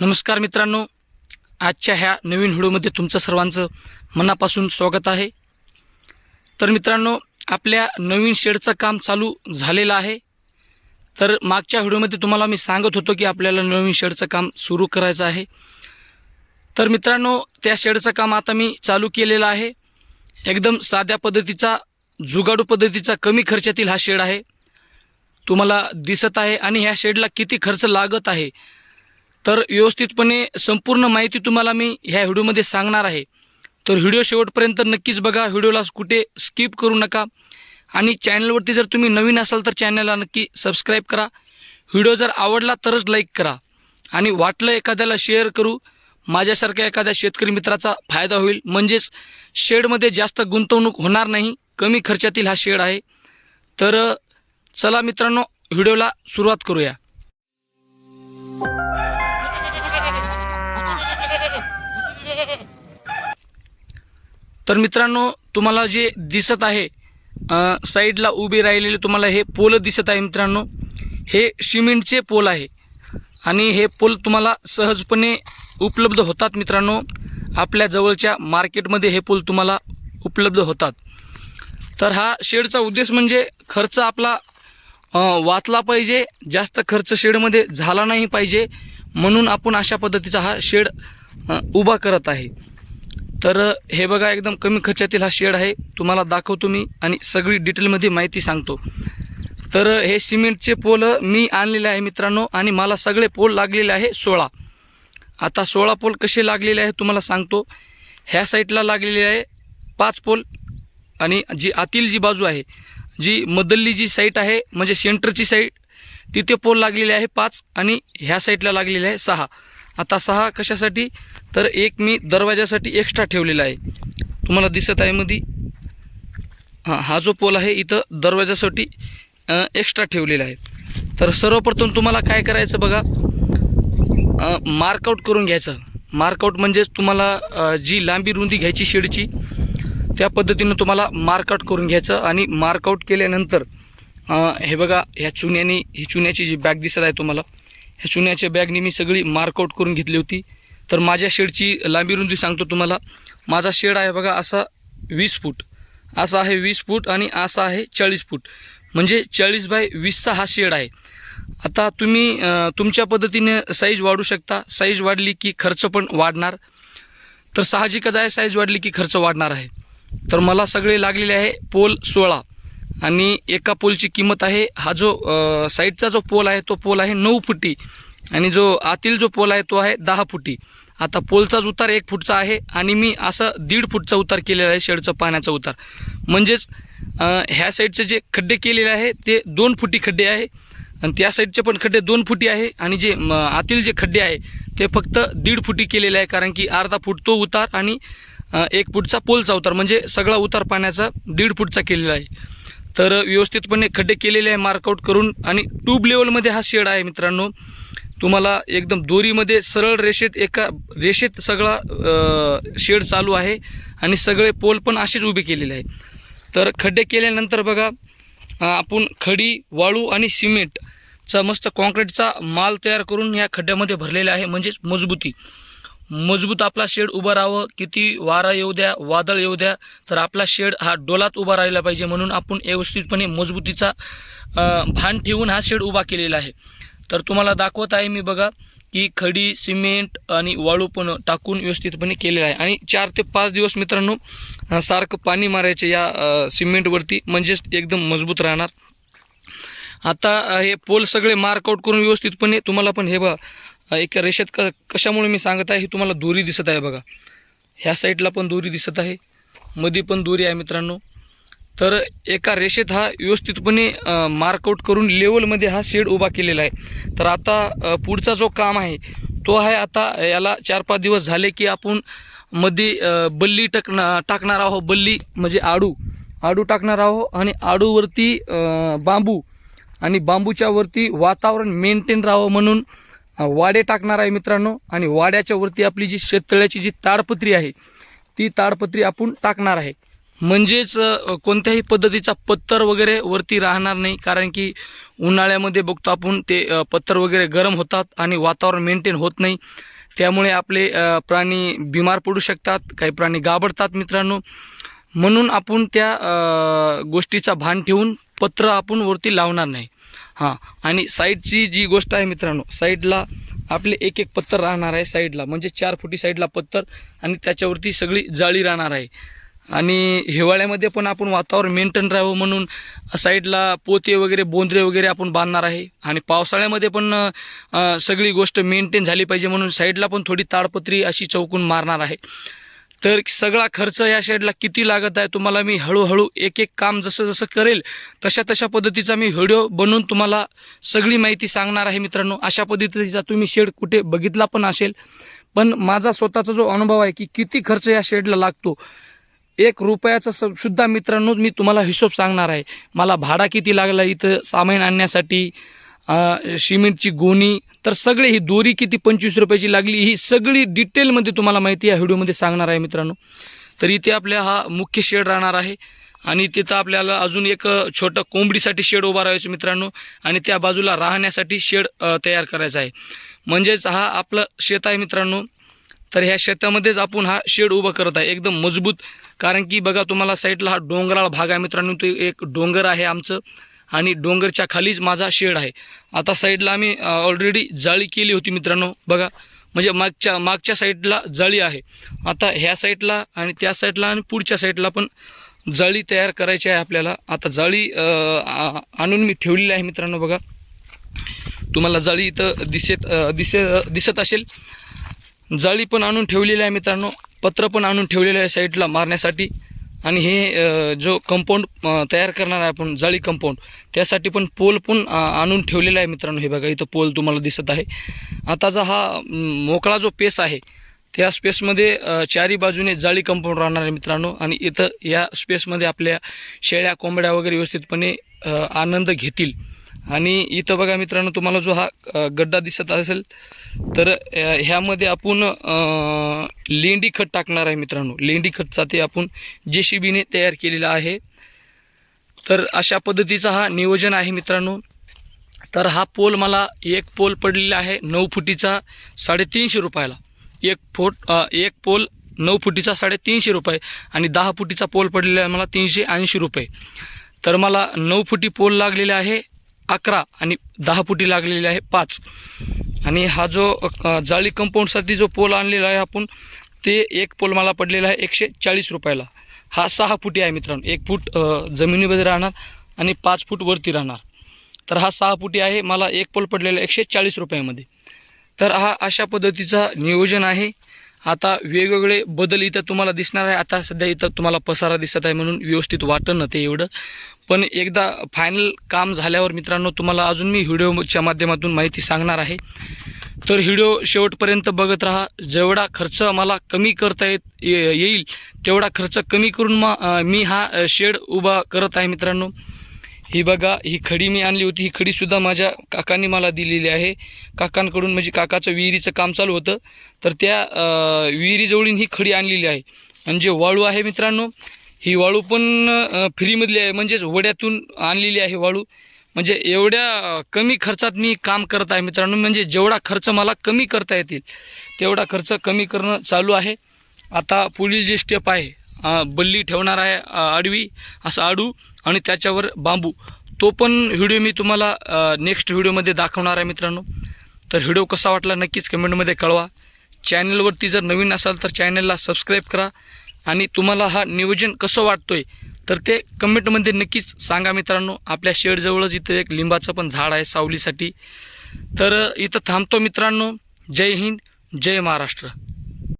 नमस्कार मित्रांनो. आजच्या ह्या नवीन व्हिडिओमध्ये तुमचं सर्वांचं मनापासून स्वागत आहे. तर मित्रांनो आपल्या नवीन शेडचं काम चालू झालेलं आहे. तर मागच्या व्हिडिओमध्ये तुम्हाला मी सांगत होतो की आपल्याला नवीन शेडचं काम सुरू करायचं आहे. तर मित्रांनो त्या शेडचं काम आता मी चालू केलेलं आहे. एकदम साध्या पद्धतीचा जुगाडू पद्धतीचा कमी खर्चातील हा शेड आहे. तुम्हाला दिसत आहे आणि ह्या शेडला किती खर्च लागत आहे तर व्यवस्थितपणे संपूर्ण माहिती तुम्हाला मी ह्या व्हिडिओमध्ये सांगणार आहे. तर व्हिडिओ शेवटपर्यंत नक्कीच बघा. व्हिडिओला कुठे स्किप करू नका. आणि चॅनलवरती जर तुम्ही नवीन असाल तर चॅनलला नक्की सबस्क्राईब करा. व्हिडिओ जर आवडला तरच लाईक करा. आणि वाटलं एखाद्याला शेअर करू. माझ्यासारख्या एखाद्या शेतकरी मित्राचा फायदा होईल. म्हणजेच शेडमध्ये जास्त गुंतवणूक होणार नाही. कमी खर्चातील हा शेड आहे. तर चला मित्रांनो व्हिडिओला सुरुवात करूया. तर मित्रांनो तुम्हाला जे दिसत आहे साईडला उभे राहिलेले तुम्हाला हे पोल दिसत आहे मित्रांनो. हे सिमेंटचे पोल आहे. आणि हे पोल तुम्हाला सहजपणे उपलब्ध होतात मित्रांनो. आपल्या जवळच्या मार्केटमध्ये हे पोल तुम्हाला उपलब्ध होतात. तर हा शेडचा उद्देश म्हणजे खर्च आपला वाचला पाहिजे. जास्त खर्च शेडमध्ये झाला नाही पाहिजे. म्हणून आपण अशा पद्धतीचा हा शेड उभा करत आहे. तर हे बघा एकदम कमी खर्चातील हा शेड आहे. तुम्हाला दाखवतो मी आणि सगळी डिटेलमध्ये माहिती सांगतो. तर हे सिमेंटचे पोल मी आणलेले आहे मित्रांनो आणि मला सगळे पोल लागलेले आहे सोळा. आता सोळा पोल कसे लागलेले आहे तुम्हाला सांगतो. ह्या साईडला लागलेले आहे पाच पोल आणि जी आतील जी बाजू आहे जी मधली जी साईट आहे म्हणजे सेंटरची साईट तिथे पोल लागलेले आहे पाच आणि ह्या साईडला लागलेले आहे सहा. आता सहा कशासाठी? तर एक मी दरवाजासाठी एक्स्ट्रा ठेवलेला आहे. तुम्हाला दिसत आहे मध्ये हां हा जो पोल आहे इथं दरवाजासाठी एक्स्ट्रा ठेवलेला आहे. तर सर्वप्रथम तुम्हाला काय करायचं बघा? मार्कआउट करून घ्यायचं. मार्कआउट म्हणजेच तुम्हाला जी लांबी रुंदी घ्यायची शेडची त्या पद्धतीनं तुम्हाला मार्कआउट करून घ्यायचं आणि मार्कआउट केल्यानंतर हे बघा ह्या चुन्यानी ही चुन्याची जी बॅग दिसत आहे तुम्हाला ह्या चुन्याच्या बॅगने मी सगळी मार्कआउट करून घेतली होती. तर माझ्या शेडची लांबी रुंदी सांगतो तुम्हाला. माझा शेड आहे बघा असा वीस फूट. असा आहे वीस फूट आणि असा आहे चाळीस फूट. म्हणजे चाळीस बाय वीसचा हा शेड आहे. आता तुम्ही तुमच्या पद्धतीने साईज वाढू शकता. साईज वाढली की खर्च पण वाढणार. तर साहजिकच आहे साईज वाढली की खर्च वाढणार आहे. तर मला सगळे लागलेले आहे पोल सोळा. आणि एका पोलची किंमत आहे हा जो साईडचा जो पोल आहे तो पोल आहे नऊ फुटी. आणि जो आतील जो पोल आहे तो आहे दहा फुटी. आता पोलचाच उतार एक फूटचा आहे आणि मी असं दीड फूटचा उतार केलेला आहे शेडचा पाण्याचा उतार. म्हणजेच ह्या साईडचे जे खड्डे केलेले आहे ते दोन फुटी खड्डे आहे. आणि त्या साईडचे पण खड्डे दोन फुटी आहे आणि जे म, आतील जे खड्डे आहे ते फक्त दीड फुटी केलेले आहे कारण की अर्धा फूट तो उतार आणि एक फूटचा पोलचा उतार. म्हणजे सगळा उतार पाण्याचा दीड फूटचा केलेला आहे. तर व्यवस्थितपणे खड्डे केलेले आहे मार्कआउट करून आणि ट्यूब लेवलमध्ये हा शेड आहे मित्रांनो. तुम्हाला एकदम दोरीमध्ये सरळ रेषेत एका रेषेत सगळा शेड चालू आहे आणि सगळे पोल पण असेच उभे केलेले आहे तर खड्डे केल्यानंतर बघा आपण खडी वाळू आणि सिमेंटचा मस्त कॉन्क्रीटचा माल तयार करून या खड्ड्यामध्ये भरलेला आहे म्हणजेच मजबूती. मजबूत आपला शेड उभं राहावं. किती वारा येऊ द्या वादळ येऊ द्या तर आपला शेड हा डोलात उभा राहिला पाहिजे म्हणून आपण व्यवस्थितपणे मजबूतीचा भान ठेवून हा शेड उभा केलेला आहे. तर तुम्हाला दाखवत आहे मी बघा की खडी सिमेंट आणि वाळू पण टाकून व्यवस्थितपणे केलेलं आहे. आणि चार ते पाच दिवस मित्रांनो सारखं पाणी मारायचं या सिमेंटवरती म्हणजेच एकदम मजबूत राहणार. आता हे पोल सगळे मार्कआउट करून व्यवस्थितपणे तुम्हाला पण हे बघा एका रेषेत क कशामुळे मी सांगत आहे ही तुम्हाला दोरी दिसत आहे बघा. ह्या साईडला पण दोरी दिसत आहे मध्ये पण दोरी आहे मित्रांनो. तर एका रेषेत हा व्यवस्थितपणे मार्कआउट करून लेवलमध्ये हा शेड उभा केलेला आहे. तर आता पुढचा जो काम आहे तो आहे आता याला चार पाच दिवस झाले की आपण मध्ये बल्ली टाकणार टाकणार आहोत बल्ली म्हणजे आडू. आडू टाकणार आहोत आणि आडूवरती बांबू. आणि बांबूच्यावरती वातावरण मेंटेन राहावं म्हणून वाडे टाकणार आहे मित्रांनो. आणि वाड्याच्या वरती आपली जी शेततळ्याची जी ताडपत्री आहे ती ताडपत्री आपण टाकणार आहे. म्हणजेच कोणत्याही पद्धतीचा पत्तर वगैरे वरती राहणार नाही कारण की उन्हाळ्यामध्ये बघतो आपण ते अ, पत्तर वगैरे गरम होतात आणि वातावरण मेंटेन होत नाही. त्यामुळे आपले प्राणी बिमार पडू शकतात काही प्राणी गाबडतात मित्रांनो. म्हणून आपण त्या गोष्टीचा भान ठेवून पत्र आपण वरती लावणार नाही. हां आणि साईडची जी गोष्ट आहे मित्रांनो साईडला आपले एक एक पत्तर राहणार आहे साईडला म्हणजे चार फुटी साईडला पत्तर आणि त्याच्यावरती सगळी जाळी राहणार आहे. आणि हिवाळ्यामध्ये पण आपण वातावरण मेंटेन राहावं म्हणून साईडला पोते वगैरे बोंद्रे वगैरे आपण बांधणार आहे. आणि पावसाळ्यामध्ये पण सगळी गोष्ट मेंटेन झाली पाहिजे म्हणून साईडला पण थोडी ताडपत्री अशी चौकून मारणार आहे. तर सगळा खर्च या शेडला किती लागत आहे तुम्हाला मी हळूहळू एक एक काम जसं जसं करेल तशा तशा पद्धतीचा मी व्हिडिओ बनवून तुम्हाला सगळी माहिती सांगणार आहे मित्रांनो. अशा पद्धतीचा तुम्ही शेड कुठे बघितला पण असेल. पण माझा स्वतःचा जो अनुभव आहे की किती खर्च या शेडला लागतो एक रुपयाचा स सुद्धा मित्रांनो मी तुम्हाला हिशोब सांगणार आहे. मला भाडा किती लागला इथं सामान आणण्यासाठी सिमेंटची गोणी तर सगळे ही दोरी किती पंचवीस रुपयाची लागली ही सगळी डिटेलमध्ये तुम्हाला माहिती या व्हिडिओमध्ये सांगणार आहे मित्रांनो. तर इथे आपल्या हा मुख्य शेड राहणार आहे आणि तिथं आपल्याला अजून एक छोटं कोंबडीसाठी शेड उभा राहायचं मित्रांनो आणि त्या बाजूला राहण्यासाठी शेड तयार करायचा आहे. म्हणजेच हा आपलं शेत आहे मित्रांनो. तर ह्या शेतामध्येच आपण हा शेड उभा करत आहे एकदम मजबूत. कारण की बघा तुम्हाला साईडला हा डोंगराळ भाग आहे मित्रांनो तो एक डोंगर आहे आमचं. आणि डोंगरच्या खालीच माझा शेड आहे. आता साईडला आम्ही ऑलरेडी जाळी केली होती मित्रांनो. बघा म्हणजे मागच्या मागच्या साईडला जाळी आहे. आता ह्या साईडला आणि त्या साईडला आणि पुढच्या साईडला पण जाळी तयार करायची आहे आपल्याला. आता जाळी आ- आणून मी ठेवलेली आहे मित्रांनो बघा. तुम्हाला जाळी इथं दिसत दिसे दिसत असेल. जाळी पण आणून ठेवलेली आहे मित्रांनो. पत्र पण आणून ठेवलेलं आहे साईडला मारण्यासाठी. आणि हे जो कंपाऊंड तयार करणार आहे आपण जाळी कंपाऊंड त्यासाठी पण पोल पण आणून ठेवलेला आहे मित्रांनो. हे बघा इथं पोल तुम्हाला दिसत आहे. आताचा हा मोकळा जो पेस आहे त्या स्पेसमध्ये चारी बाजूने जाळी कंपाऊंड राहणार आहे मित्रांनो. आणि इथं या स्पेसमध्ये आपल्या शेळ्या कोंबड्या वगैरे व्यवस्थितपणे आनंद घेतील. आणि इथं बघा मित्रांनो तुम्हाला जो हा गड्डा दिसत असेल तर ह्यामध्ये आपण लेंडी खत टाकणार आहे मित्रांनो. लेंडी खतचा ते आपण जे सी बीने तयार केलेला आहे. तर अशा पद्धतीचा हा नियोजन आहे मित्रांनो. तर हा पोल मला एक पोल पडलेला आहे नऊ फुटीचा साडेतीनशे रुपयाला. एक फोट एक पोल नऊ फुटीचा साडेतीनशे रुपये आणि दहा फुटीचा पोल पडलेला आहे मला तीनशे ऐंशी रुपये. तर मला नऊ फुटी पोल लागलेला आहे. अकरा आणि दहा फुटी लागलेली आहे पाच. आणि हा जो जाळी कंपाऊंडसाठी जो पोल आणलेला आहे आपण ते एक पोल मला पडलेला आहे एकशे चाळीस रुपयाला. हा सहा फुटी आहे मित्रांनो. एक फूट जमिनीमध्ये राहणार आणि पाच फूट वरती राहणार. तर हा सहा फुटी आहे मला एक पोल पडलेला एकशे चाळीस रुपयामध्ये. तर हा अशा पद्धतीचा नियोजन आहे. आता वेगवेगळे बदल इथं तुम्हाला दिसणार आहे. आता सध्या इथं तुम्हाला पसारा दिसत आहे म्हणून व्यवस्थित वाटतं ते एवढं. पण एकदा फायनल काम झाल्यावर मित्रांनो तुम्हाला अजून मी व्हिडिओच्या माध्यमातून माहिती सांगणार आहे. तर व्हिडिओ शेवटपर्यंत बघत राहा. जेवढा खर्च मला कमी करता येत ये- येईल तेवढा खर्च कमी करून मा मी हा शेड उभा करत आहे मित्रांनो. ही बघा ही खडी मी आणली होती. ही खडीसुद्धा माझ्या काकांनी मला दिलेली आहे. काकांकडून म्हणजे काकाचं विहिरीचं काम चालू होतं. तर त्या विहिरीजवळून ही खडी आणलेली आहे. आणि जे वाळू आहे मित्रांनो. ही वाळू पण फ्रीमधली आहे. म्हणजेच वड्यातून आणलेली आहे वाळू. म्हणजे एवढ्या कमी खर्चात मी काम करत आहे मित्रांनो. म्हणजे जेवढा खर्च मला कमी करता येतील तेवढा खर्च कमी करणं चालू आहे. आता पुढील जे स्टेप आहे बल्ली ठेवणार आहे आडवी असं आडू आणि त्याच्यावर बांबू. तो पण व्हिडिओ मी तुम्हाला नेक्स्ट व्हिडिओमध्ये दाखवणार आहे मित्रांनो. तर व्हिडिओ कसा वाटला नक्कीच कमेंटमध्ये कळवा. चॅनलवरती जर नवीन असाल तर चॅनलला सबस्क्राईब करा. आणि तुम्हाला हा नियोजन कसं वाटतोय तर ते कमेंटमध्ये नक्कीच सांगा मित्रांनो. आपल्या शेडजवळच इथं एक लिंबाचं पण झाड आहे सावलीसाठी. तर इथं थांबतो मित्रांनो. जय हिंद जय महाराष्ट्र.